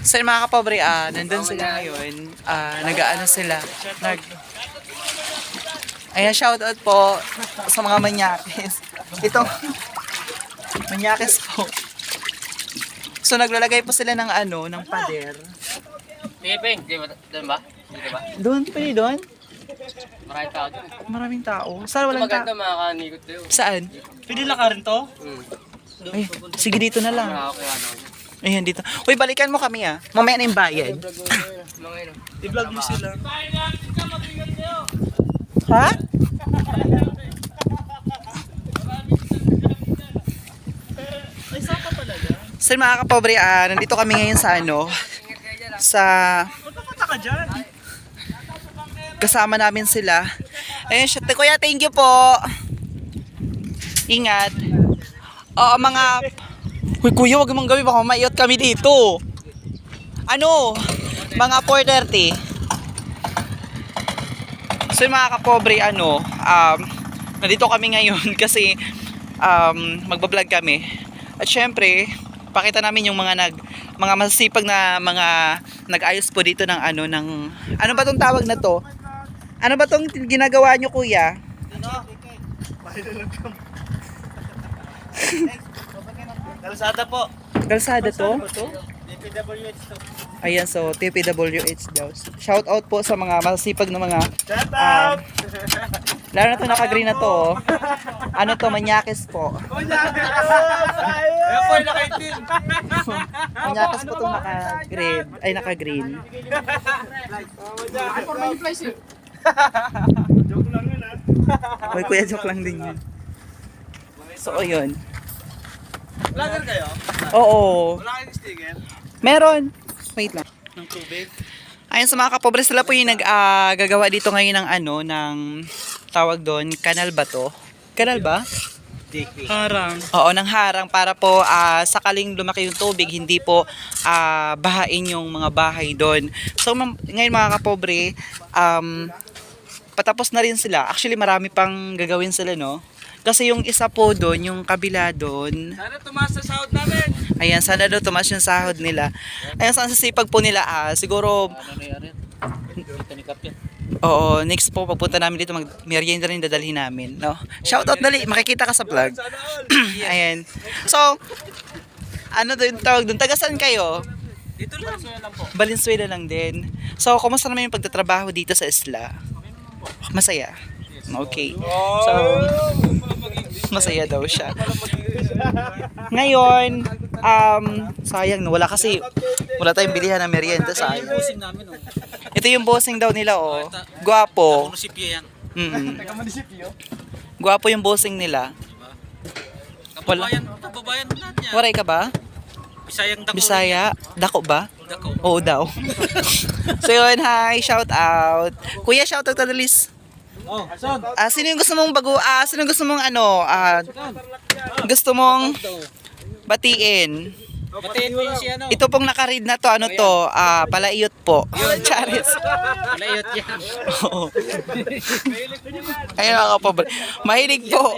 So yung mga kapobre, ah, nandun sila ngayon. Ah, nag-ano sila. Nag... Ayan, shoutout po sa mga manyakis. Ito, manyakis po. So naglalagay po sila ng ano, ng pader. Sige, Peng. Di ba? Doon ba? Dito ba? Doon, pwede doon? Maraming tao doon. Maraming tao. Saan walang Maganda, tao? makakanikot tayo. Saan? Pwede lakarin to? Hmm. Ay, sige dito na lang. Nakakakuha na ako. Ayan, dito. Uy, balikan mo kami ah. Mamaya na yung bayad. I-vlog mo sila. Ha? So mga kapobre, ah, nandito kami ngayon sa ano, sa kasama namin sila. Ayun, shit. Kuya, thank you po. Ingat. Oo, mga... Uy, kuya, wag mong gawin. Baka maiot kami dito. Ano? Mga 4.30. So, mga kapobre, ano, um, nandito kami ngayon kasi um, magbablog kami. At syempre, pakita namin yung mga nag mga masisipag na mga nag-ayos po dito ng ano ng ano ba tong tawag na to? Ano ba tong ginagawa nyo kuya? Kalsada po. Kalsada to? DPWH to. Ayan, so TPWH daw. Shout out po sa mga masisipag na mga Shout Ah. out! lalo na to naka-green na to. oh. Ano to, manyakis po. Ayan po, nakaitin. Manyakis po tong naka-green. Ay, naka-green. Joke lang yun ah. Uy, kuya, joke lang din yun. So, yun. Vlogger kayo? Oo. Wala kayong sticker? Meron. Wait lang. Ng tubig? Ayun sa mga kapobre, sila po yung nag-gagawa dito ngayon ng ano, ng tawag doon, kanal ba to? Kanal ba? Harang. Oo, ng harang para po ah, sakaling lumaki yung tubig, hindi po ah, bahain yung mga bahay doon. So ngayon mga kapobre, um, patapos na rin sila. Actually marami pang gagawin sila, no? Kasi yung isa po doon, yung kabila doon, Sana tumaas sa sahod namin. ayan, sana daw tumas yung sahod nila. Ayan, sa sisipag po nila, ah, siguro, Ano na yan? Kita ni Captain. oo, next po, pagpunta namin dito, mag-merienda rin dadalhin namin, no? Shoutout dali, makikita ka sa vlog. Sana. Ayan. So, ano doon tawag doon? Taga saan kayo? Dito lang. lang po. Valenzuela lang din. So, kumusta naman yung pagtatrabaho dito sa isla? Masaya. Okay. So, masaya daw siya. Ngayon, um, sayang no, wala kasi, wala tayong bilihan ng merienda sayang. Pusing namin oh. Ito yung bossing daw nila, oh. Guwapo. Mm? Guwapo yung bossing nila. Wala. Kababayan, kababayan natin yan. Waray ka ba? Bisayang dako. Bisaya? Dako ba? Dako. Oo daw. so yun, hi, shout out. Kuya, shout out ka dalis. Oh, son. Ah, sino yung gusto mong bago, ah, sino yung gusto mong ano, ah, gusto mong batiin? Batiin mo yung si ano. Ito pong nakaread na to, ano to, ah, palaiyot po. Charis. Layot yan. Oo. Ayun mga kapobre. Mahilig po.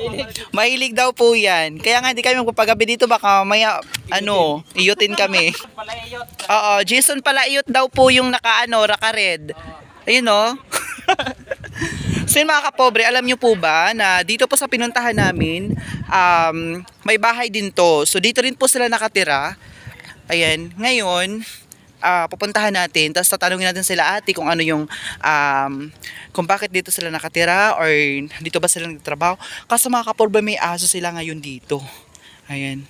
Mahilig daw po yan. Kaya nga hindi kami magpapagabi dito baka maya ano, iyutin kami. Palayot. Oo, Jason Palaiyot daw po yung naka-ano, naka-red. Ayun no. So yun mga kapobre, alam nyo po ba na dito po sa pinuntahan namin, um, may bahay din to. So dito rin po sila nakatira. Ayan, ngayon, ah, pupuntahan natin, tapos tatanungin natin sila ate kung ano yung, um, kung bakit dito sila nakatira or dito ba sila nagtrabaho. Kasi mga kapobre, may aso sila ngayon dito. Ayan.